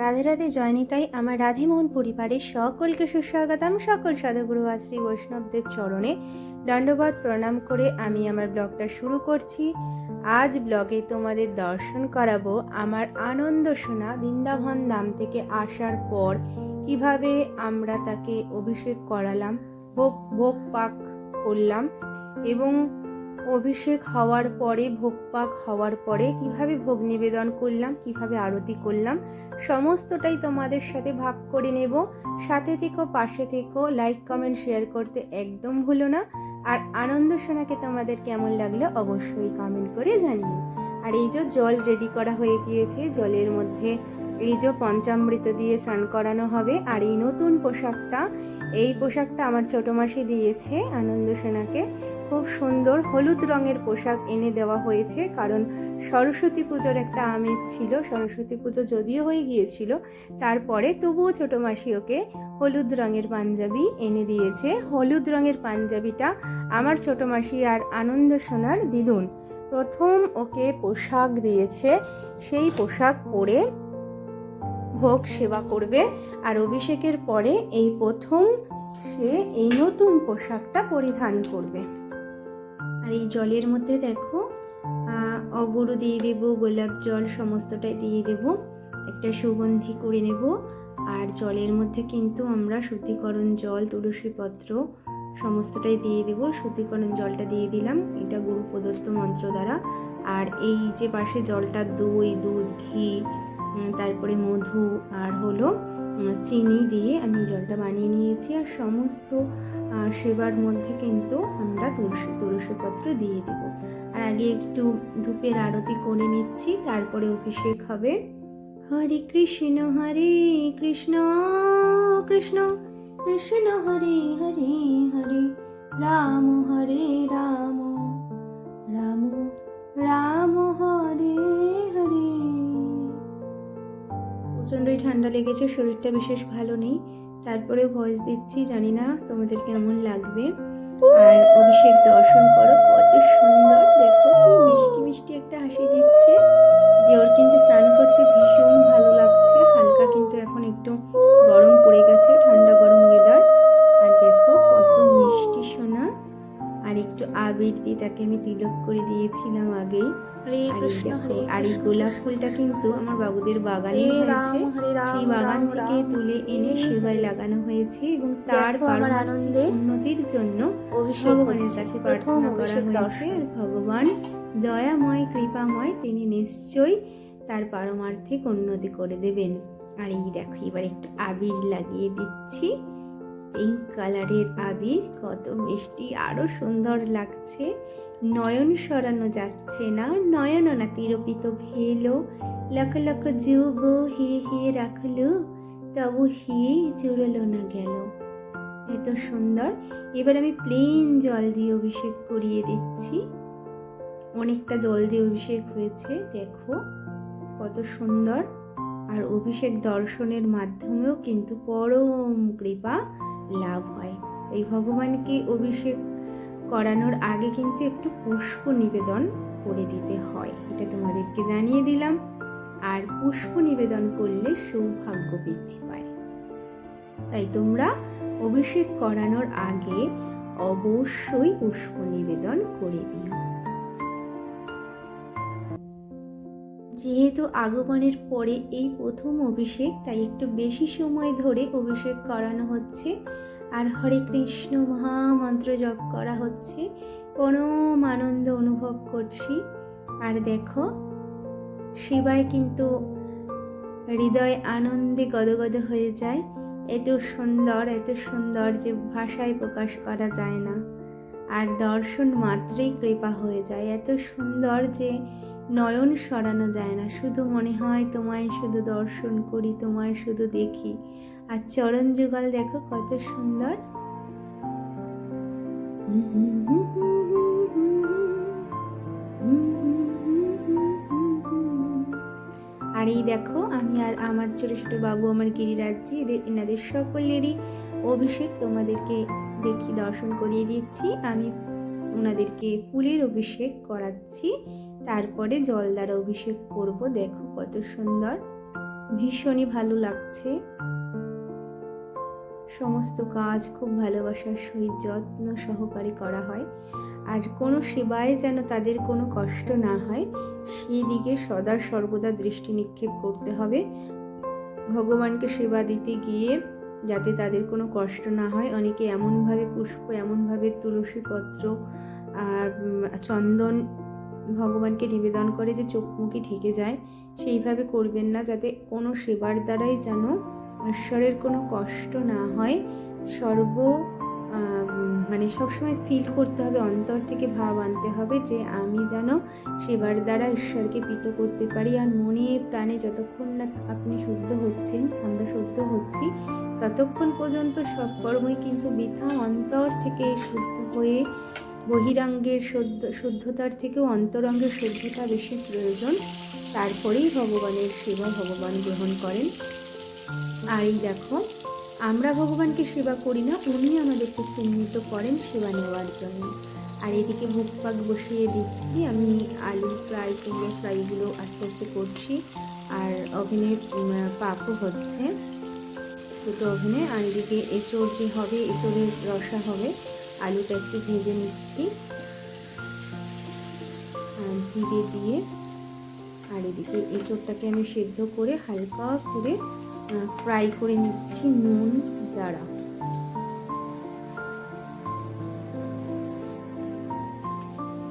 রাধে রাধে জয়নিতাই আমার রাধেমোহন পরিবারের সকলকে সুস্বাগতম। সকল সাধুগুরু শ্রী বৈষ্ণবদের চরণে দণ্ডবাদ প্রণাম করে আমি আমার ব্লগটা শুরু করছি। আজ ব্লগে তোমাদের দর্শন করাবো আমার আনন্দ সোনা বৃন্দাবন ধাম থেকে আসার পর কীভাবে আমরা তাকে অভিষেক করালাম, ভোগ ভোগ পাক করলাম এবং অভিষেক হওয়ার পরে ভোগ পাক হওয়ার পরে কীভাবে ভোগ নিবেদন করলাম, কীভাবে আরতি করলাম, সমস্তটাই তোমাদের সাথে ভাগ করে নেব। সাথে থেকো, পাশে থেকো লাইক কমেন্ট শেয়ার করতে একদম ভুলো না। আর আনন্দ সোনাকে তোমাদের কেমন লাগল অবশ্যই কমেন্ট করে জানিও। আর এই যে জল রেডি করা হয়ে গিয়েছে, জলের মধ্যে এই যে পঞ্চামৃত দিয়ে স্নান করানো হবে। আর এই নতুন পোশাকটা, এই পোশাকটা আমার ছোট মাসি দিয়েছে আনন্দ সোনাকে। খুব সুন্দর হলুদ রঙের পোশাক এনে দেওয়া হয়েছে, কারণ সরস্বতী পুজোর একটা আমেজ ছিল। সরস্বতী পুজো যদিও হয়ে গিয়েছিল, তারপরে তবুও ছোট মাসি ওকে হলুদ রঙের পাঞ্জাবি এনে দিয়েছে। হলুদ রঙের পাঞ্জাবিটা আমার ছোট মাসি আর আনন্দ সোনার দিদুন প্রথম ওকে পোশাক দিয়েছে, সেই পোশাক পরে ভোগ সেবা করবে। আর অভিষেকের পরে এই প্রথম সে এই নতুন পোশাকটা পরিধান করবে। আর এই জলের মধ্যে দেখো অগরু দিয়ে দেব, গোলাপ জল সমস্তটাই দিয়ে দেব। একটা সুগন্ধি করে নেব। আর জলের মধ্যে কিন্তু আমরা শুদ্ধিকরণ জল তুলসী পত্র সমস্তটাই দিয়ে দেব। শুদ্ধিকরণ জলটা দিয়ে দিলাম, এটা গুরু প্রদত্ত মন্ত্র দ্বারা। আর এই যে পাশে জলটা দই, দুধ, ঘি তারপরে মধু আর হলো চিনি দিয়ে আমি জলটা বানিয়ে নিয়েছি। আর সমস্ত সেবার মধ্যে কিন্তু আমরা তুলসী তুলসী পত্র দিয়ে দেব। আর আগে একটু ধূপের আরতি করে নিচ্ছি, তারপরে অভিষেক হবে। হরে কৃষ্ণ হরে কৃষ্ণ কৃষ্ণ কৃষ্ণ হরে হরে হরে, রাম হরে রাম রাম রাম প্রচণ্ডই ঠান্ডা লেগেছে, শরীরটা বিশেষ ভালো নেই। তারপরে ভয়েস দিচ্ছি, জানি না তোমাদের কেমন লাগবে। আর অভিষেক দর্শন করো, কত সুন্দর। দেখো কি মিষ্টি মিষ্টি একটা হাসি দিচ্ছে। যে ওর কিন্তু স্নান করতে ভীষণ ভালো লাগছে। হালকা কিন্তু এখন একটু গরম পড়ে গেছে। আবির দিয়ে তাকে আমি তিলক করে দিয়েছিলাম আগেই। আর এই গোলাপ ফুলটা কিন্তু আমার বাবুদের বাগানে হয়েছে। সেই বাগান থেকে তুলে এনে সেবায় লাগানো হয়েছে এবং তার আমার আনন্দের উন্নতির জন্য ভগবানের। কাছে প্রার্থনা করা হয়েছে। আর ভগবান দয়াময় কৃপাময় তিনি নিশ্চয়ই তার পারমার্থিক উন্নতি করে দেবেন। আর এই দেখো এবার একটু আবির লাগিয়ে দিচ্ছি। পিঙ্ক কালারের আবির কত মিষ্টি আরও সুন্দর লাগছে। নয়ন সরানো যাচ্ছে না নয়ন না তিরপিত ভেলো। লক লক যুগ হে হে রাখল, তবু হে জুড়লো না গেল। এত সুন্দর। এবার আমি প্লেন জল দিয়ে অভিষেক করিয়ে দিচ্ছি। অনেকটা জল দিয়ে অভিষেক হয়েছে, দেখো কত সুন্দর। আর অভিষেক দর্শনের মাধ্যমেও কিন্তু পরম কৃপা। লাভ হয়। এই ভগবানকে অভিষেক করানোর আগে কিন্তু একটু পুষ্প নিবেদন করে দিতে হয়। এটা তোমাদেরকে জানিয়ে দিলাম। আর পুষ্প নিবেদন করলে সৌভাগ্য বৃদ্ধি পায়। তাই তোমরা অভিষেক করানোর আগে অবশ্যই পুষ্প নিবেদন করে দিও। যেহেতু আগমনের পরে এই প্রথম অভিষেক, তাই একটু বেশি সময় ধরে অভিষেক করানো হচ্ছে। আর হরে কৃষ্ণ মহামন্ত্র জপ করা হচ্ছে। পরম আনন্দ অনুভব করছি। আর দেখো, শিবায় কিন্তু হৃদয় আনন্দে গদগদ হয়ে যায়। এত সুন্দর এত সুন্দর যে ভাষায় প্রকাশ করা যায় না। আর দর্শন মাত্রেই কৃপা হয়ে যায়। এত সুন্দর যে নয়ন সরানো যায় না। শুধু মনে হয়, তোমায় শুধু দর্শন করি, তোমায় শুধু দেখি। আর চরণ যুগল দেখো কত সুন্দর। আর এই দেখো, আমি আর আমার ছোট ছোট বাবু, আমার গিরিরাজ্যে, এদের এনাদের সকলেরই অভিষেক তোমাদেরকে দেখি, দর্শন করিয়ে দিচ্ছি। আমি ওনাদেরকে ফুলের অভিষেক করাচ্ছি। তারপরে জল দ্বারা অভিষেক করব। দেখো কত সুন্দর। ভীষণই ভালো লাগছে। সমস্ত কাজ খুব ভালোবাসার সহিত যত্ন সহকারে করা হয়। আর কোনো সেবায় যেন তাদের কোনো কষ্ট না হয়, সেই দিকে সদা সর্বদা দৃষ্টি নিক্ষেপ করতে হবে। ভগবানকে সেবা দিতে গিয়ে যাতে তাদের কোনো কষ্ট না হয়, অনেকে এমনভাবে পুষ্প, এমনভাবে তুলসী পত্র আর চন্দন ভগবানকে নিবেদন করে যে চোখ মুখে ঢেকে যায়, সেইভাবে করবেন না যাতে কোনো সেবার দ্বারাই যেন ঈশ্বরের কোনো কষ্ট না হয়। সর্ব মানে সবসময় ফিল করতে হবে, অন্তর থেকে ভাব আনতে হবে যে আমি যেন সেবার দ্বারা ঈশ্বরকে প্রীত করতে পারি। আর মনে প্রাণে যতক্ষণ না আপনি শুদ্ধ হচ্ছেন, আমরা শুদ্ধ হচ্ছি, ততক্ষণ পর্যন্ত সব কর্মই কিন্তু বৃথা। অন্তর থেকে শুদ্ধ হয়ে বহিরাঙ্গের শুদ্ধ শুদ্ধতার থেকেও অন্তরঙ্গের শুদ্ধতা বেশি প্রয়োজন। তারপরেই ভগবানের সেবা ভগবান গ্রহণ করেন। আর এই দেখো আমরা ভগবানকে সেবা করি না উনি আমাদেরকে চিহ্নিত করেন সেবা নেওয়ার জন্য। আর এদিকে বুক পাক বসিয়ে দিচ্ছি আমি আলু ফ্রাই কুমড়ো ফ্রাইগুলো আস্তে আস্তে করছি। আর ওভেনের উম, পাকও হচ্ছে। দুটো ওভেনে আর এদিকে এঁচড় যে হবে এঁচড়ের রসা হবে আলুটা একটু ভেজে নিচ্ছি। আর জিরে দিয়ে। আর এদিকে এঁচড়টাকে আমি সেদ্ধ করে হালকা করে ফ্রাই করে নিচ্ছি নুন দ্বারা।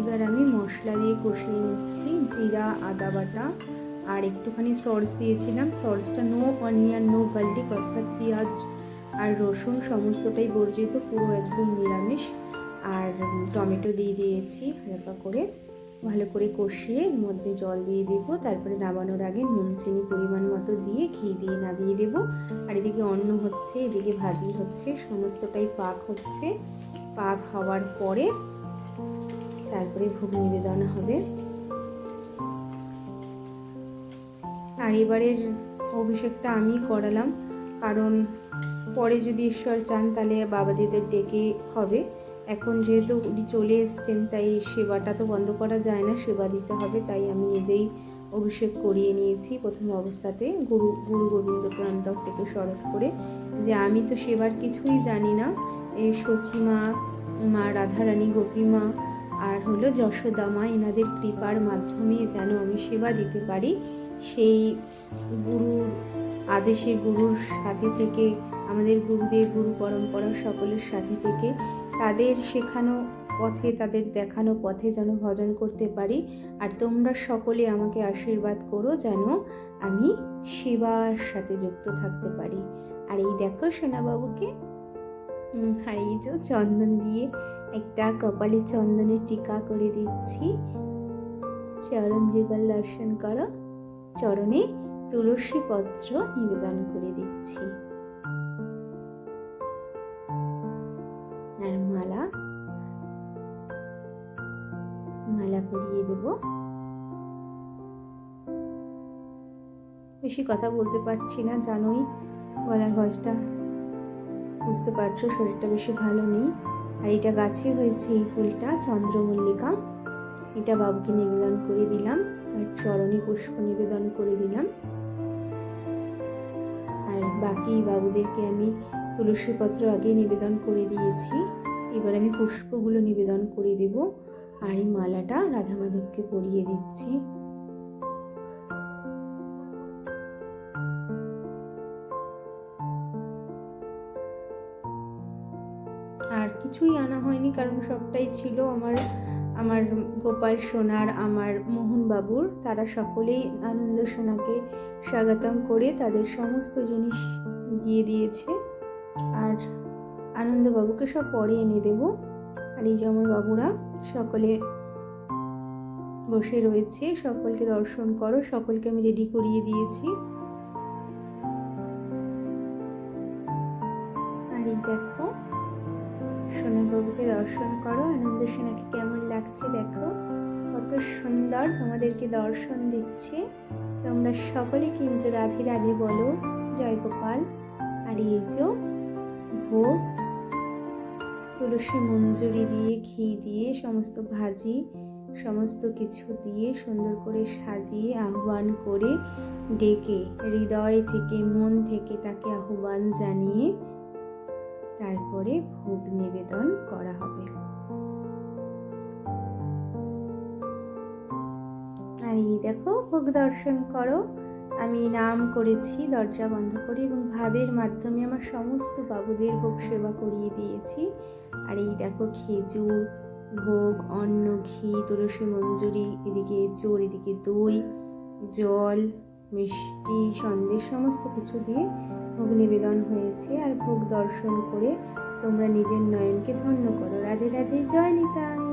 এবার আমি মশলা দিয়ে কষিয়ে নিচ্ছি জিরা, আদা বাটা। আর একটুখানি সস দিয়েছিলাম। সসটা নো অনিয়ন নো গার্লিক অর্থাৎ পেঁয়াজ আর রসুন সমস্তটাই বর্জিত, পুরো একদম নিরামিষ। আর টমেটো দিয়ে দিয়েছি হালকা করে। ভালো করে কষিয়ে এর মধ্যে জল দিয়ে দেব। তারপরে নামানোর আগে নুন, চিনি পরিমাণ মতো দিয়ে ঘি দিয়ে নামিয়ে দেব। আর এদিকে অন্ন হচ্ছে, এদিকে ভাজি হচ্ছে, সমস্তটাই পাক হচ্ছে। পাক হওয়ার পরে তারপরে ভোগ নিবেদন হবে। আর এবারের অভিষেকটা আমি করালাম। কারণ পরে যদি ঈশ্বর চান, তাহলে বাবাজিদের ডেকে হবে। এখন যেহেতু উনি চলে এসছেন, তাই সেবাটা তো বন্ধ করা যায় না, সেবা দিতে হবে। তাই আমি নিজেই অভিষেক করিয়ে নিয়েছি প্রথম অবস্থাতে। গুরু গুরু গোবিন্দকে অন্তর থেকে স্মরণ করে। যে আমি তো সেবার কিছুই জানি না। এই সচিমা মা রাধারানী, গোপীমা, আর হলো যশোদা মা এনাদের কৃপার মাধ্যমে যেন আমি সেবা দিতে পারি। সেই গুরুর আদেশে, গুরুর সাথে থেকে, আমাদের গুরুদেব, গুরু পরম্পরা সকলের সাথে থেকে তাদের শেখানো পথে, তাদের দেখানো পথে যেন ভজন করতে পারি। আর তোমরা সকলে আমাকে আশীর্বাদ করো যেন আমি সেবার সাথে যুক্ত থাকতে পারি। আর এই দেখো সোনাবাবুকে আর এই যে চন্দন দিয়ে একটা কপালে চন্দনের টিকা করে দিচ্ছি। চরণ যুগল দর্শন করো। চরণে তুলসী পত্র নিবেদন করে দিচ্ছি। আর মালা মালা পরিয়ে দেব। বেশি কথা বলতে পারছি না, জানোই গলার ভয়েসটা বুঝতে পারছ, শরীরটা বেশি ভালো নেই। আর এটা গাছে হয়েছে এই ফুলটা, চন্দ্রমল্লিকা। এটা বাবুকে নিবেদন করে দিলাম, আর চরণে পুষ্প নিবেদন করে দিলাম। আর বাকি বাবুদেরকে আমি তুলসী পত্র আগে নিবেদন করে দিয়েছি। এবার আমি পুষ্পগুলো নিবেদন করে দেব, আর এই মালাটা রাধা মাধবকে পরিয়ে দিচ্ছি। আর কিছুই আনা হয়নি, কারণ সবটাই ছিল আমার আমার গোপাল সোনার, আমার মোহনবাবুর, তারা সকলেই আনন্দ সোনাকে স্বাগতম করে তাদের সমস্ত জিনিস দিয়ে দিয়েছে। আর আনন্দবাবুকে সব পরে এনে দেব। আর এই যে আমার বাবুরা, সকলে বসে রয়েছে, সকলকে দর্শন করো, সকলকে আমি রেডি করিয়ে দিয়েছি। আর এই দেখো সোনাবাবুকে দর্শন করো। আনন্দ সোনাকে কেমন লাগছে দেখো। কত সুন্দর তোমাদেরকে দর্শন দিচ্ছে। তোমরা সকলে কিন্তু রাধে রাধে বলো। জয় গোপাল। আর যে ভোগ, তুলসী মঞ্জুরি দিয়ে, ঘি দিয়ে, সমস্ত ভাজি, সমস্ত কিছু দিয়ে সুন্দর করে সাজিয়ে আহ্বান করে ডেকে হৃদয় থেকে, মন থেকে তাকে আহ্বান জানিয়ে তারপরে ভোগ নিবেদন করা হবে। আর এই দেখো, ভোগ দর্শন করো। আমি নাম করেছি, দরজা বন্ধ করে এবং ভাবের মাধ্যমে আমার সমস্ত বাবুদের ভোগ সেবা করিয়ে দিয়েছি। আর এই দেখো, খেজুর, ভোগ, অন্ন, ঘি, তুলসী মঞ্জুরি, এদিকে জোর এদিকে দই, জল, মিষ্টি, সন্দেশ, সমস্ত কিছু দিয়ে ভোগ নিবেদন হয়েছে আর ভোগ দর্শন করে তোমরা নিজের নয়নকে ধন্য করো। রাধে রাধে, জয় নিতাই।